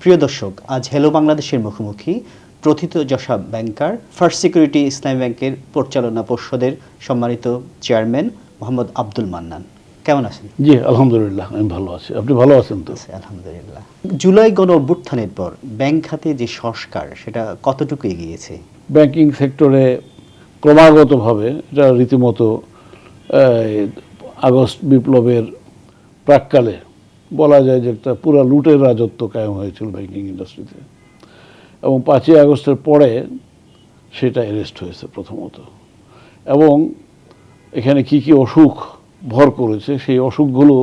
প্রিয় দর্শক আজ হ্যালো বাংলাদেশের মুখোমুখি প্রথিত যশা ব্যাংকার ফার্স্ট সিকিউরিটি ইসলামী ব্যাংকের পরিচালনা পর্ষদের সম্মানিত চেয়ারম্যান মোহাম্মদ আব্দুল মান্নান। কেমন আছেন? জি আলহামদুলিল্লাহ আমি ভালো আছি। আপনি ভালো আছেন তো? আলহামদুলিল্লাহ। জুলাই গণ অভ্যুত্থানের পর ব্যাংক খাতে যে সংস্কার সেটা কতটুকু এগিয়েছে? ব্যাংকিং সেক্টরে ক্রমাগতভাবে এটা রীতিমতো আগস্ট বিপ্লবের প্রাককালে বলা যায় যে একটা পুরা লুটের রাজত্ব কায়েম হয়েছিল ব্যাংকিং ইন্ডাস্ট্রিতে এবং পাঁচই আগস্টের পরে সেটা অ্যারেস্ট হয়েছে প্রথমত। এবং এখানে কি কি অসুখ ভর করেছে, সেই অসুখগুলো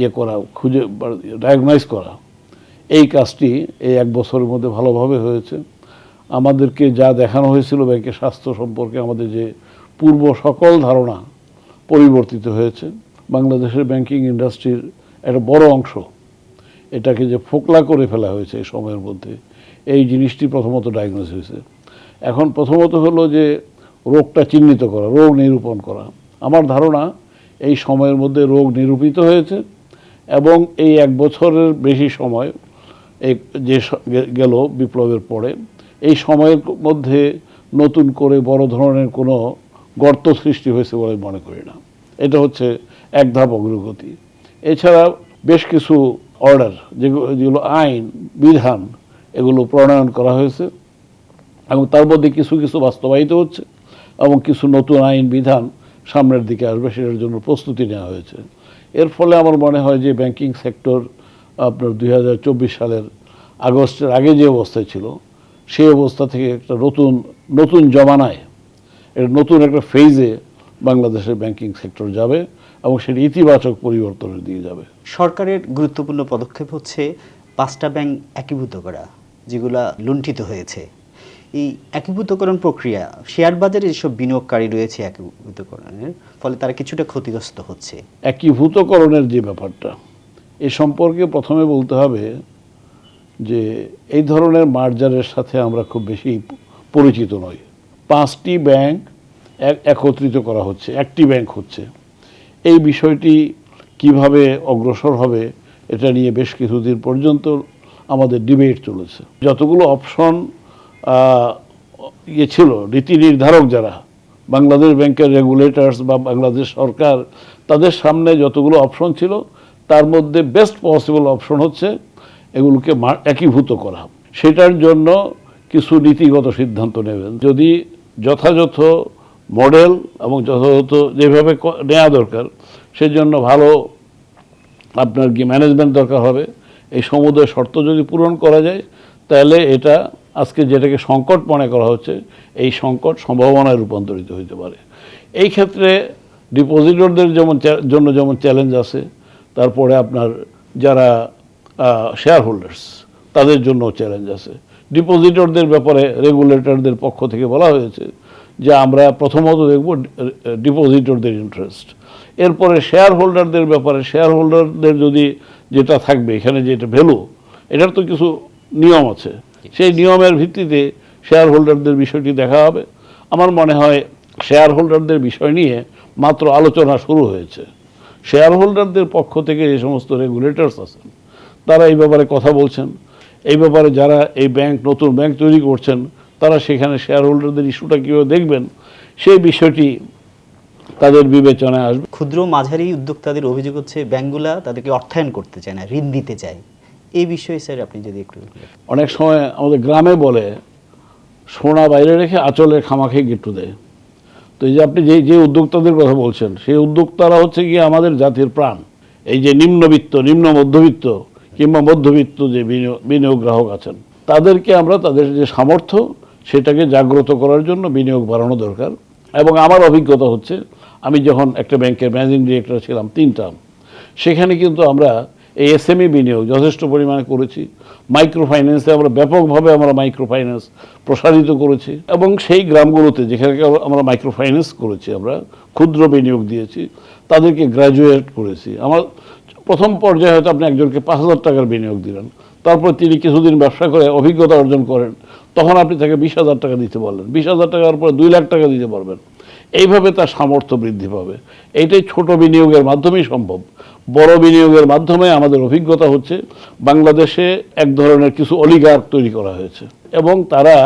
ইয়ে করা, খুঁজে ডায়াগনাইজ করা। এই কাজটি এই এক বছরের মধ্যে ভালোভাবে হয়েছে। আমাদেরকে যা দেখানো হয়েছিল ব্যাংকের স্বাস্থ্য সম্পর্কে আমাদের যে পূর্ব সকল ধারণা পরিবর্তিত হয়েছে। বাংলাদেশের ব্যাংকিং ইন্ডাস্ট্রির একটা বড় অংশ এটাকে যে ফোকলা করে ফেলা হয়েছে এই সময়ের মধ্যে, এই জিনিসটি প্রথমত ডায়াগনোস হয়েছে। এখন প্রথমত হলো যে রোগটা চিহ্নিত করা, রোগ নিরূপণ করা। আমার ধারণা এই সময়ের মধ্যে রোগ নিরূপিত হয়েছে এবং এই এক বছরের বেশি সময় এই যে গেল বিপ্লবের পরে, এই সময়ের মধ্যে নতুন করে বড় ধরনের কোনো গর্ত সৃষ্টি হয়েছে বলে মনে করি না। এটা হচ্ছে এক ধাপ অগ্রগতি। এছাড়া বেশ কিছু অর্ডার যেগুলো আইন, বিধান, এগুলো প্রণয়ন করা হয়েছে এবং তার মধ্যে কিছু কিছু বাস্তবায়িত হচ্ছে এবং কিছু নতুন আইন, বিধান সামনের দিকে আসবে, সেটার জন্য প্রস্তুতি নেওয়া হয়েছে। এর ফলে আমার মনে হয় যে ব্যাংকিং সেক্টর আপনার দুই হাজার চব্বিশ সালের আগস্টের আগে যে অবস্থায় ছিল, সেই অবস্থা থেকে একটা নতুন নতুন জমানায় একটা নতুন একটা ফেজে বাংলাদেশের ব্যাংকিং সেক্টর যাবে এবং সেটা ইতিবাচক পরিবর্তনের দিকে যাবে। সরকারের গুরুত্বপূর্ণ পদক্ষেপ হচ্ছে পাঁচটা ব্যাংক একীভূত করা যেগুলা লুণ্ঠিত হয়েছে। এই একীভূতকরণ প্রক্রিয়া শেয়ার বাজারে যেসব বিনিয়োগকারী রয়েছে একীভূতকরণের ফলে তারা কিছুটা ক্ষতিগ্রস্ত হচ্ছে। একীভূতকরণের যে ব্যাপারটা এ সম্পর্কে প্রথমে বলতে হবে যে এই ধরনের মার্জারের সাথে আমরা খুব বেশি পরিচিত নই। পাঁচটি ব্যাংক একত্রিত করা হচ্ছে একটি ব্যাংক হচ্ছে। এই বিষয়টি কীভাবে অগ্রসর হবে, এটা নিয়ে বেশ কিছুদিন পর্যন্ত আমাদের ডিবেট চলেছে। যতগুলো অপশন ইয়ে ছিল, নীতি নির্ধারক যারা, বাংলাদেশ ব্যাংকের রেগুলেটরস বা বাংলাদেশ সরকার, তাদের সামনে যতগুলো অপশন ছিল, তার মধ্যে বেস্ট পসিবল অপশন হচ্ছে এগুলোকে একীভূত করা। সেটার জন্য কিছু নীতিগত সিদ্ধান্ত নেবেন। যদি যথাযথ মডেল এবং যথাযথ যেভাবে নেওয়া দরকার, সেজন্য ভালো আপনার কি ম্যানেজমেন্ট দরকার হবে। এই সমুদয় শর্ত যদি পূরণ করা যায়, তাহলে এটা আজকে যেটাকে সংকট মনে করা হচ্ছে, এই সংকট সম্ভাবনায় রূপান্তরিত হতে পারে। এই ক্ষেত্রে ডিপোজিটরদের যেমন জন্য যেমন চ্যালেঞ্জ আছে, তারপরে আপনার যারা শেয়ার হোল্ডার্স তাদের জন্য চ্যালেঞ্জ আছে। ডিপোজিটরদের ব্যাপারে রেগুলেটরদের পক্ষ থেকে বলা হয়েছে যে আমরা প্রথমত দেখব ডিপোজিটরদের ইন্টারেস্ট এরপরে শেয়ার হোল্ডারদের ব্যাপারে শেয়ার হোল্ডারদের যদি যেটা থাকবে এখানে যেটা ভ্যালু এটার তো কিছু নিয়ম আছে। সেই নিয়মের ভিত্তিতে শেয়ার হোল্ডারদের বিষয়টি দেখা হবে। আমার মনে হয় শেয়ার হোল্ডারদের বিষয় নিয়ে মাত্র আলোচনা শুরু হয়েছে। শেয়ার হোল্ডারদের পক্ষ থেকে যে সমস্ত রেগুলেটরস আছেন তারা এই ব্যাপারে কথা বলছেন। এই ব্যাপারে যারা এই ব্যাংক নতুন ব্যাংক তৈরি করছেন তারা সেখানে শেয়ার হোল্ডারদের ইস্যুটা কীভাবে দেখবেন সেই বিষয়টি তাদের বিবেচনায় আসবে। ক্ষুদ্র মাঝারি উদ্যোক্তাদের অভিযোগ হচ্ছে ব্যাংকগুলা তাদেরকে অর্থায়ন করতে চায় না ঋণ দিতে চায়। এই বিষয়ে স্যার আপনি যদি একটু অনেক সময় আমাদের গ্রামে বলে সোনা বাইরে রেখে আঁচলে খামাখে গিট্টু দেয়। তো এই যে আপনি যে যে উদ্যোক্তাদের কথা বলছেন সেই উদ্যোক্তারা হচ্ছে গিয়ে আমাদের জাতির প্রাণ। এই যে নিম্নবিত্ত নিম্ন মধ্যবিত্ত কিংবা মধ্যবিত্ত যে বিনিয়োগ বিনিয়োগ গ্রাহক আছেন তাদেরকে আমরা তাদের যে সামর্থ্য সেটাকে জাগ্রত করার জন্য বিনিয়োগ বাড়ানো দরকার। এবং আমার অভিজ্ঞতা হচ্ছে, আমি যখন একটা ব্যাংকের ম্যানেজিং ডিরেক্টর ছিলাম তিন টার্ম সেখানে কিন্তু আমরা এই এসএমই বিনিয়োগ যথেষ্ট পরিমাণে করেছি। মাইক্রো ফাইন্যান্সে আমরা ব্যাপকভাবে আমরা মাইক্রো ফাইন্যান্স প্রসারিত করেছি। এবং সেই গ্রামগুলোতে যেখানে আমরা মাইক্রো ফাইন্যান্স করেছি, আমরা ক্ষুদ্র বিনিয়োগ দিয়েছি, তাদেরকে গ্র্যাজুয়েট করেছি। আমার প্রথম পর্যায়ে হয়তো আপনি একজনকে পাঁচ হাজার টাকার বিনিয়োগ দিলেন, তারপর তিনি কিছুদিন ব্যবসা করে অভিজ্ঞতা অর্জন করেন তখন আপনি তাকে বিশ হাজার টাকা দিতে পারলেন। বিশ হাজার টাকার পরে দুই লাখ টাকা দিতে পারবেন। এইভাবে তার সামর্থ্য বৃদ্ধি পাবে। এইটাই ছোট বিনিয়োগের মাধ্যমেই সম্ভব। বড় বিনিয়োগের মাধ্যমে আমাদের অভিজ্ঞতা হচ্ছে, বাংলাদেশে এক ধরনের কিছু অলিগার তৈরি করা হয়েছে এবং তারা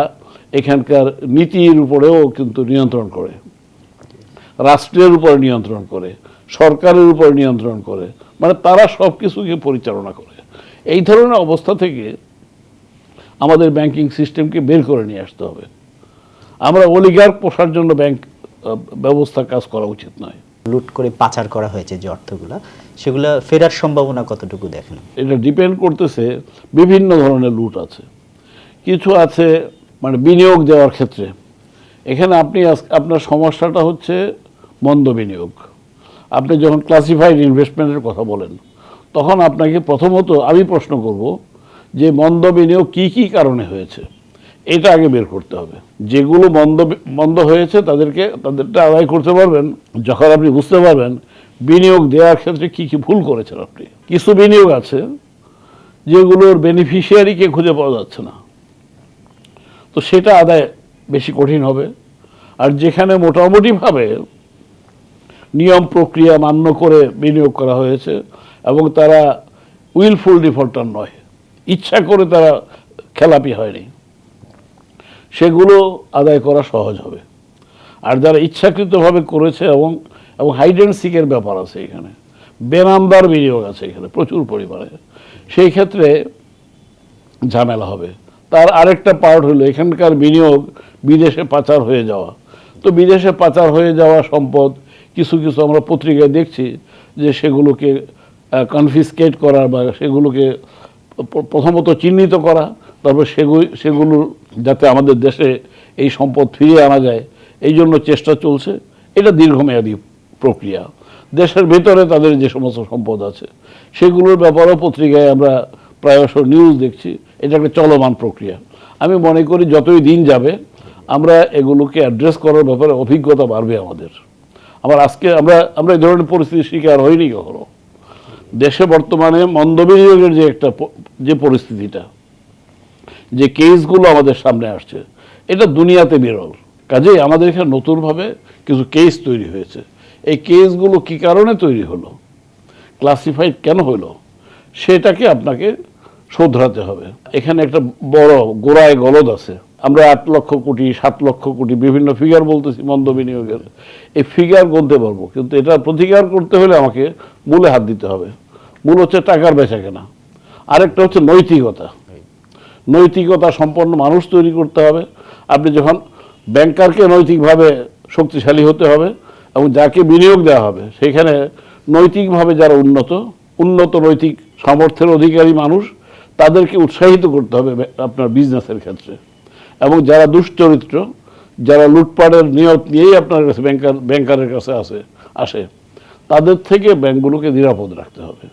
এখানকার নীতির উপরেও কিন্তু নিয়ন্ত্রণ করে। রাষ্ট্রের উপর নিয়ন্ত্রণ করে, সরকারের উপর নিয়ন্ত্রণ করে। মানে তারা সব কিছুকে পরিচালনা করে। এই ধরনের অবস্থা থেকে আমাদের ব্যাংকিং সিস্টেমকে বের করে নিয়ে আসতে হবে। আমরা অলিগার পোষার জন্য ব্যাংক ব্যবস্থা কাজ করা উচিত নয়। লুট করে পাচার করা হয়েছে যে অর্থগুলো সেগুলা ফেরার সম্ভাবনা কতটুকু দেখেন? এটা ডিপেন্ড করতেছে বিভিন্ন ধরনের লুট আছে। কিছু আছে মানে বিনিয়োগ দেওয়ার ক্ষেত্রে। এখানে আপনি আপনার সমস্যাটা হচ্ছে মন্দ বিনিয়োগ। আপনি যখন ক্লাসিফাইড ইনভেস্টমেন্টের কথা বলেন তখন আপনাকে প্রথমত আমি প্রশ্ন করব যে মন্দ বিনিয়োগ কী কী কারণে হয়েছে, এটা আগে বের করতে হবে। যেগুলো মন্দ মন্দ হয়েছে তাদেরকে, তাদেরটা আদায় করতে পারবেন। যখন আপনি বুঝতে পারবেন বিনিয়োগ দেওয়ার ক্ষেত্রে কী কী ভুল করেছেন আপনি। কিছু বিনিয়োগ আছে যেগুলোর বেনিফিশিয়ারিকে খুঁজে পাওয়া যাচ্ছে না। তো সেটা আদায় বেশি কঠিন হবে। আর যেখানে মোটামুটিভাবে নিয়ম প্রক্রিয়া মান্য করে বিনিয়োগ করা হয়েছে এবং তারা উইলফুল ডিফল্টার নয়। ইচ্ছা করে তারা খেলাপি হয়নি। সেগুলো আদায় করা সহজ হবে। আর যারা ইচ্ছাকৃতভাবে করেছে এবং এবং হাইড অ্যান্ড সিকের ব্যাপার আছে এখানে। বেনামদার বিনিয়োগ আছে এখানে, প্রচুর পরিমাণে। সেই ক্ষেত্রে ঝামেলা হবে। তার আরেকটা পার্ট হলো এখানকার বিনিয়োগ বিদেশে পাচার হয়ে যাওয়া। তো বিদেশে পাচার হয়ে যাওয়া সম্পদ, কিছু কিছু আমরা পত্রিকায় দেখছি যে সেগুলোকে কনফিসকেট করা বা সেগুলোকে প্রথমত চিহ্নিত করা, তারপর সেগুলো সেগুলো যাতে আমাদের দেশে এই সম্পদ ফিরিয়ে আনা যায়, এই জন্য চেষ্টা চলছে। এটা দীর্ঘমেয়াদী প্রক্রিয়া। দেশের ভেতরে তাদের যে সমস্ত সম্পদ আছে, সেগুলোর ব্যাপারেও পত্রিকায় আমরা প্রায়শ নিউজ দেখছি। এটা একটা চলমান প্রক্রিয়া। আমি মনে করি যতই দিন যাবে, আমরা এগুলোকে অ্যাড্রেস করার ব্যাপারে অভিজ্ঞতা বাড়বে আমাদের। আমার আজকে আমরা আমরা এই ধরনের পরিস্থিতির শিকার হইনি কখনো। দেশে বর্তমানে মন্দ বিনিয়োগের যে একটা যে পরিস্থিতিটা, যে কেসগুলো আমাদের সামনে আসছে, এটা দুনিয়াতে বিরল। কাজেই আমাদের এখানে নতুনভাবে কিছু কেস তৈরি হয়েছে। এই কেসগুলো কি কারণে তৈরি হলো? ক্লাসিফাইড কেন হলো? সেটাকে আপনাকে শোধরাতে হবে। এখানে একটা বড় গোড়ায় গলদ আছে। আমরা আট লক্ষ কোটি, সাত লক্ষ কোটি বিভিন্ন ফিগার বলতেছি মন্দ বিনিয়োগের। এই ফিগার গুনতে পারব, কিন্তু এটা প্রতিকার করতে হলে আমাকে মূলে হাত দিতে হবে। মূল হচ্ছে টাকার বেচা কেনা আরেকটা হচ্ছে নৈতিকতা। নৈতিকতা সম্পন্ন মানুষ তৈরি করতে হবে। আপনি যখন ব্যাংকারকে নৈতিকভাবে শক্তিশালী হতে হবে এবং যাকে বিনিয়োগ দেওয়া হবে, সেখানে নৈতিকভাবে যারা উন্নত উন্নত নৈতিক সামর্থ্যের অধিকারী মানুষ, তাদেরকে উৎসাহিত করতে হবে আপনার বিজনেসের ক্ষেত্রে। এবং যারা দুশ্চরিত্র, যারা লুটপাটের নিয়ত নিয়েই আপনার কাছে ব্যাংকার ব্যাংকারের কাছে আসে আসে, তাদের থেকে ব্যাংকগুলোকে নিরাপদ রাখতে হবে।